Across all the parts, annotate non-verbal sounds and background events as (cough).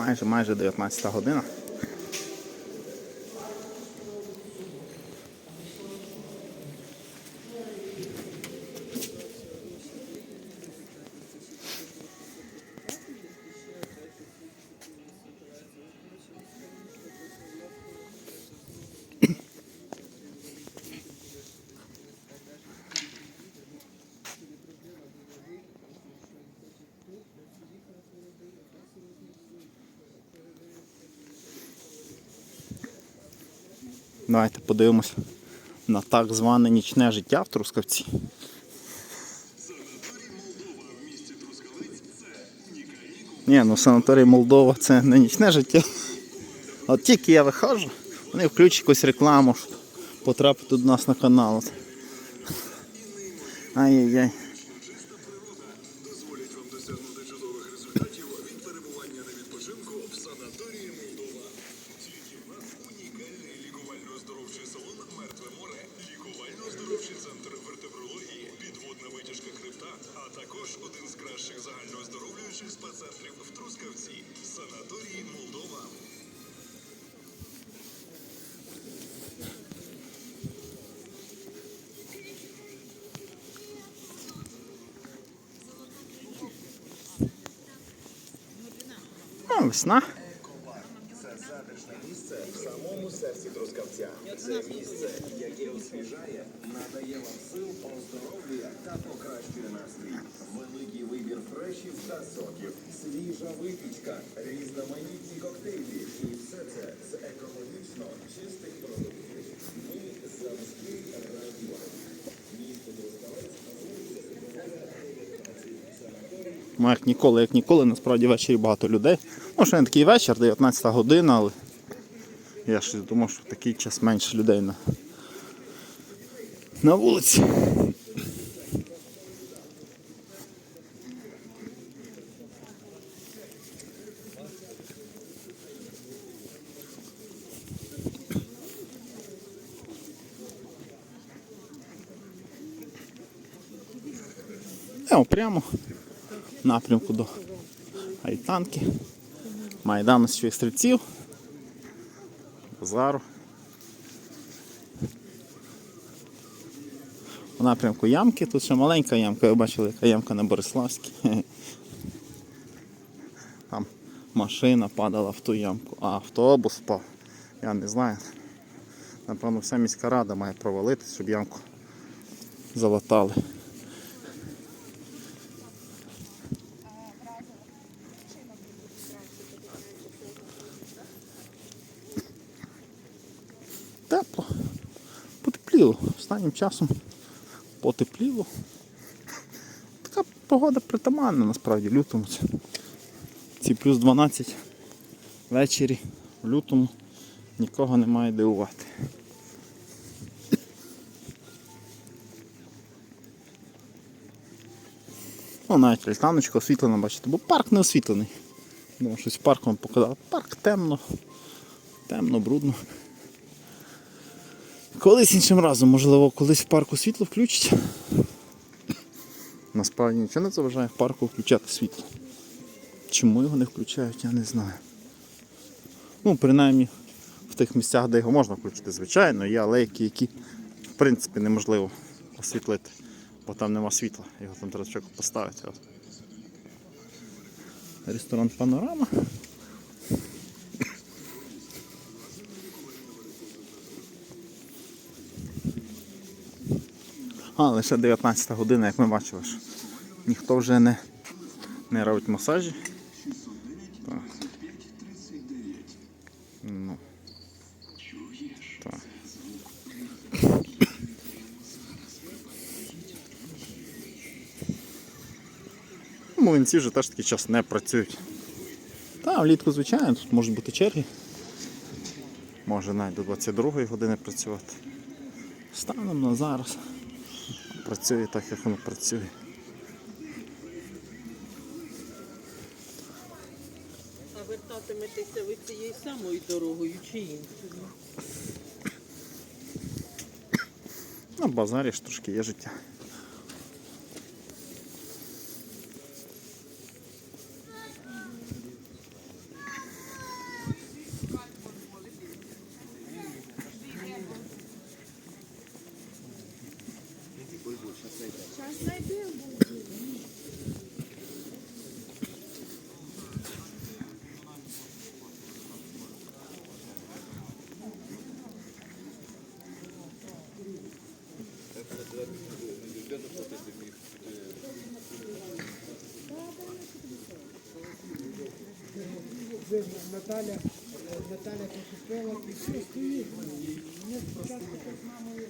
Майже майже 19 година. Давайте подивимось на так зване нічне життя в Трускавці. Ні, ну санаторій Молдова це не нічне життя. От тільки я виходжу, вони включать якусь рекламу, щоб потрапити до нас на канал. Ай-яй-яй. О, весна. Затишне місце в самому серці Трускавця. Це місце, яке освіжає, надає вам сил, оздоровлює та покращує настрій. Великий вибір фрешів та соків, свіжа випічка, різноманітні коктейлі. І все це з екологічно чистих продуктів. Ми раді вам. Ну, як ніколи, як ніколи, насправді ввечері багато людей. Ну, ще не такий вечір, 19 година, але я ж думав, що в такий час менше людей на, на вулиці. Прямо в напрямку до Айтанки, Майдану Січових стрільців, базару. У напрямку ямки, тут ще маленька ямка, ви бачили, яка ямка на Бориславській. (laughs) Там машина падала в ту ямку, а автобус впав. Я не знаю. Напевно, вся міська рада має провалитись, щоб ямку залатали. Потепліло. Останнім часом потепліло. Така погода притаманна насправді лютому. Ці плюс 12 ввечері в лютому нікого не має дивувати. Ну, навіть альтаночка освітлена, бачите, бо парк не освітлений. Думаю, щось парк вам показав. Парк темно, темно, брудно. Колись іншим разом, можливо, колись в парку світло включать. Насправді нічого не заважає в парку включати світло. Чому його не включають, я не знаю. Ну, принаймні в тих місцях, де його можна включити, звичайно, є алейки, які в принципі неможливо освітлити, бо там нема світла, його там треба поставити. Ресторан Панорама. А, лише 19 година, як ми бачили, що ніхто вже не, не робить масажі. Ну. Так. Млинці вже теж такий час не працюють. Та, влітку, звичайно, тут можуть бути черги. Може навіть до 22 години працювати. Станом на зараз працює так, як воно працює. А вертатиметеся ви цією самою дорогою чи іншою? На базарі ж трошки є життя. Наталя, Наталя покупила і все стоїть. Мені спочатку так з мамою,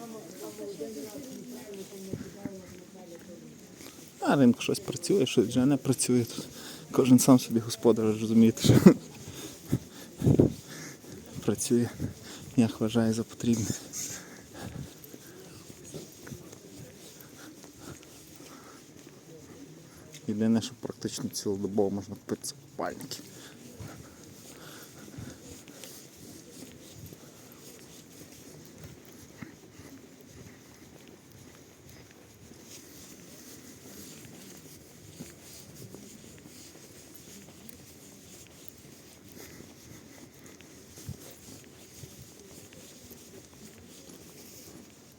мама, один раз неправильно там накидала, Наталя. А ринок щось працює, щось вже не працює тут. Кожен сам собі господар, розумієте, що (laughs) працює, як вважає за потрібне. Єдине, що практично цілодобово можна купити купальники.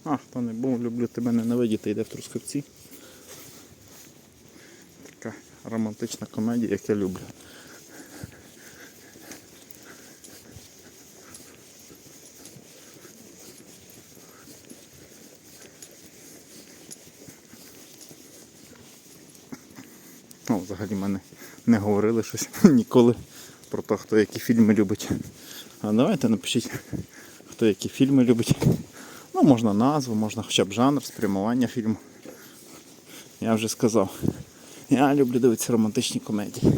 А, хто не був, люблю тебе ненавидіти, йде в Трускавці. Романтична комедія, як я люблю. Ну, взагалі мене не говорили щось (laughs) ніколи про те, хто які фільми любить. А давайте напишіть, хто які фільми любить. Ну, можна назву, можна хоча б жанр, спрямування фільму. Я вже сказав. Я люблю дивитися романтичні комедії.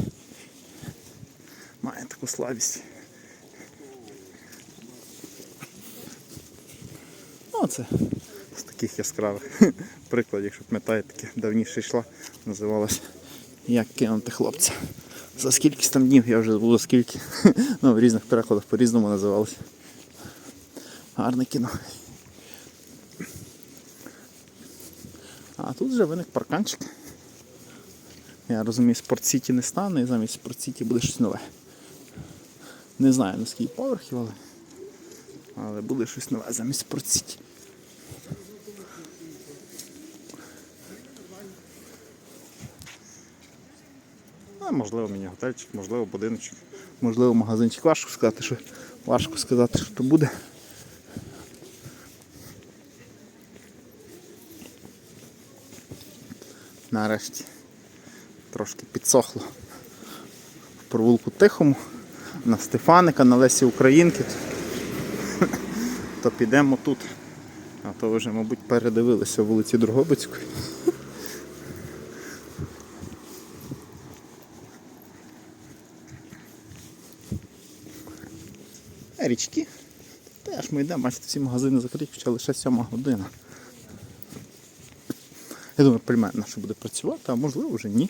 Має таку слабість. Ну, це з таких яскравих (laughs) прикладів, якщо пам'ятаєте, таке давніше йшла, називалась Як кинути хлопця. За скільки там днів, я вже забув за скільки. (laughs) ну, в різних перекладах по-різному називалося. Гарне кіно. А тут вже виник парканчик. Я розумію, спортсіті не стане і замість спортсіті буде щось нове. Не знаю на скільки поверхів, але, але буде щось нове замість спортсіті. А, можливо, міні-готельчик, можливо, будиночок, можливо, магазинчик. Важко сказати, що важко сказати, що то буде. Нарешті трошки підсохло в провулку Тихому, на Стефаника, на Лесі Українки. То підемо тут. А то вже, мабуть, передивилися вулиці Дрогобицької. Е, Річки. Теж ми йдемо, бачите, всі магазини закриті, хоча лише сьома година. Я думаю, приймає наше буде працювати, а можливо вже ні.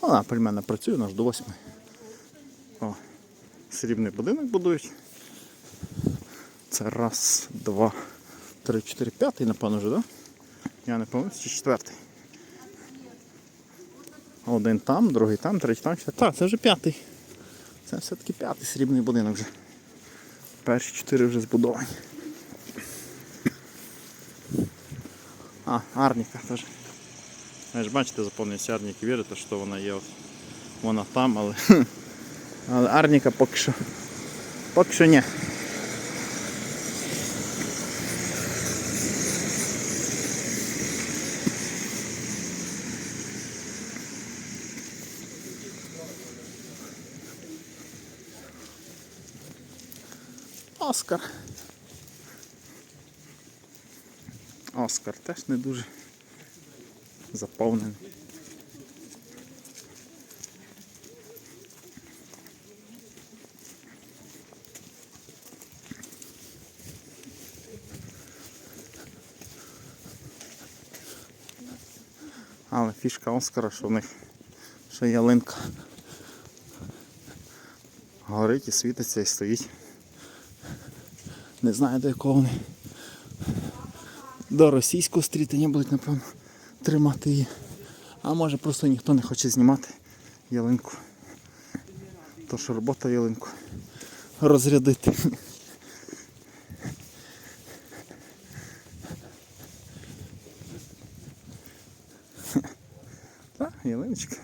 Вона при мене працює, наш до восьми. О, срібний будинок будують. Це раз, два, три, чотири, п'ятий, напевно, вже, так? Да? Я не пам'ятаю, чи четвертий. Один там, другий там, третій там, четвертий. Так, це вже п'ятий. Це все-таки п'ятий срібний будинок вже. Перші чотири вже збудовані. А, Арніка теж. Ви ж бачите, заповнюється Арніки, вірите, що вона є. от- Вона там, але. (laughs) Але Арніка поки що. Поки що ні. Оскар. Оскар теж не дуже заповнений. Але фішка Оскара, що в них ще ялинка горить і світиться і стоїть. Не знаю до якого вони до російського стрітання будуть, напевно, тримати її. А може просто ніхто не хоче знімати ялинку. То що робота ялинку розрядити. Так, ялиночка.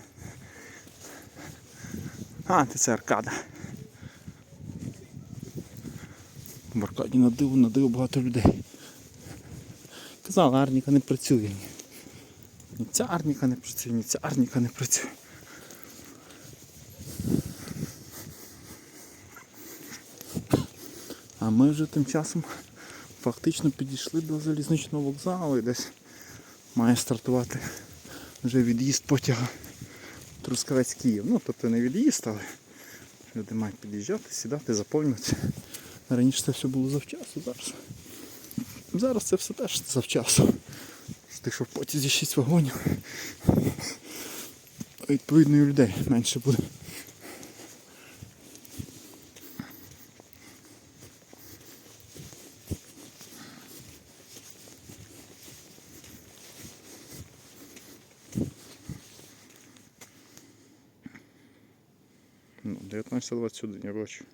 А, ти це аркада. В аркаді на диву, на диву багато людей. Казала, Арніка не працює. Ні ця арніка не працює, ні ця арніка не працює. А ми вже тим часом фактично підійшли до залізничного вокзалу і десь має стартувати вже від'їзд потяга Трускавець Київ. Ну, тобто не від'їзд, але люди мають під'їжджати, сідати, заповнювати. Раніше це все було завчасу, зараз. Зараз це все теж завчасу. Тих, що в потязі 6 вагонів. Відповідно і людей менше буде. Ну, 19.21 я бачу.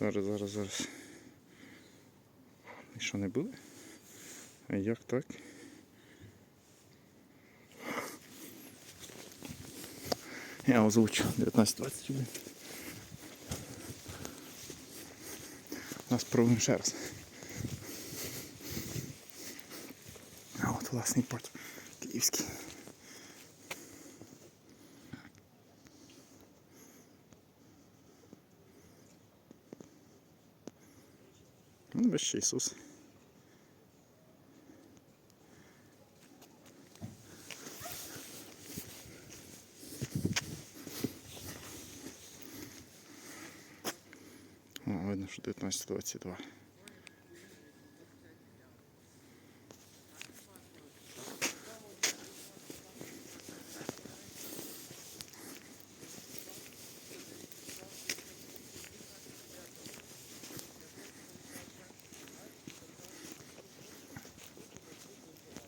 Зараз, зараз, зараз. І що не буде? А як так? Я озвучу 19.21. Нас пробуємо ще раз. А от власний порт київський. Ну, без ще Ісус. Видно, що 19.22.